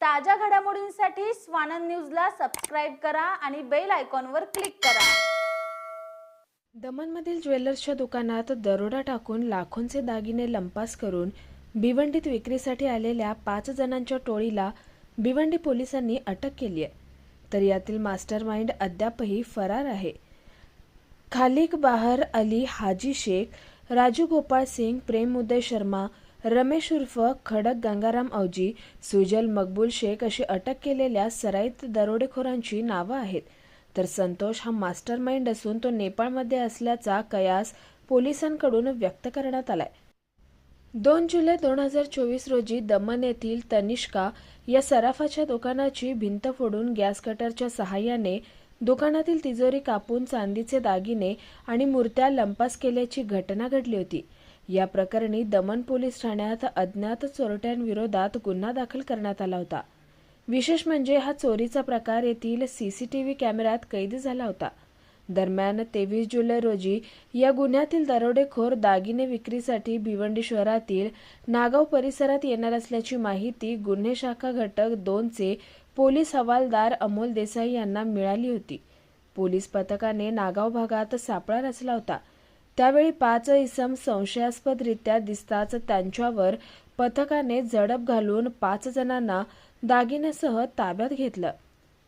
ताज्या घडामोडींसाठी स्वानंद न्यूजला सबस्क्राईब करा आणि बेल आयकॉनवर क्लिक करा. दमनमधील ज्वेलर्सच्या दुकानात दरोडा टाकून लाखोंचे दागिने लंपास करून भिवंडीत विक्रीसाठी आलेल्या पाच जणांच्या टोळीला भिवंडी पोलिसांनी अटक केली आहे. तर यातील मास्टर माइंड अद्यापही फरार आहे. खालिक बाहर अली हाजी शेख राजू गोपाळ सिंग प्रेम उदय शर्मा रमेश उर्फ खडक गंगाराम औजी सुजल मकबूल शेख अशी अटक केलेल्या सराईत दरोडेखोरांची नावं आहेत. तर संतोष हा मास्टर माइंड असून तो नेपाळमध्ये असल्याचा कयास पोलिसांकडून व्यक्त करण्यात आलाय. दोन जुलै दोन हजार चोवीस रोजी दमन येथील तनिष्का या सराफाच्या दुकानाची भिंत फोडून गॅस कटरच्या सहाय्याने दुकानातील तिजोरी कापून चांदीचे दागिने आणि मूर्त्या लंपास केल्याची घटना घडली होती. या प्रकरणी दमन पोलीस ठाण्यात अज्ञात चोरट्यांविरोधात गुन्हा दाखल करण्यात आला होता. विशेष म्हणजे हा चोरीचा प्रकार येथील सीसीटीव्ही कॅमेऱ्यात कैद झाला होता. दरम्यान तेवीस जुलै रोजी या गुन्ह्यातील दरोडेखोर दागिने विक्रीसाठी भिवंडी शहरातील नागाव परिसरात येणार असल्याची माहिती गुन्हे शाखा घटक दोनचे पोलीस हवालदार अमोल देसाई यांना मिळाली होती. पोलीस पथकाने नागाव भागात सापळा रचला होता. त्यावेळी पाच इसम संशयास्पदरित्या दिसताच त्यांच्यावर पथकाने झडप घालून पाच जणांना दागिन्यासह ताब्यात घेतलं.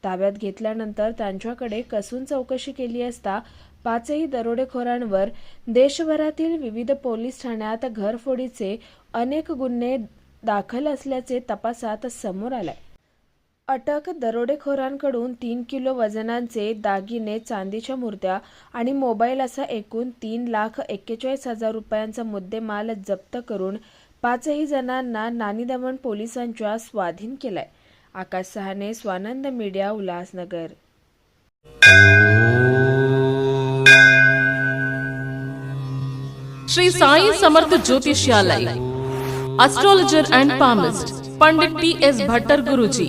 ताब्यात घेतल्यानंतर त्यांच्याकडे कसून चौकशी केली असता पाचही दरोडेखोरांवर देशभरातील विविध पोलीस ठाण्यात घरफोडीचे अनेक गुन्हे दाखल असल्याचे तपासात समोर आले अटक दरोडेखोरांकडून तीन किलो वजनांचे दागिने चांदीच्या मूर्त्या आणि मोबाईल असा एकूण तीन लाख एक्केचाळीस हजार रुपयांचा मुद्देमाल जप्त करून पाचही जणांना नानीदमन पोलिसांच्या स्वाधीन केलाय. आकाश सहाने Swanand media Ulhasnagar. Shri Sai Samarth Jyotishalay astrologer and palmist Pandit T S Bhattar Guruji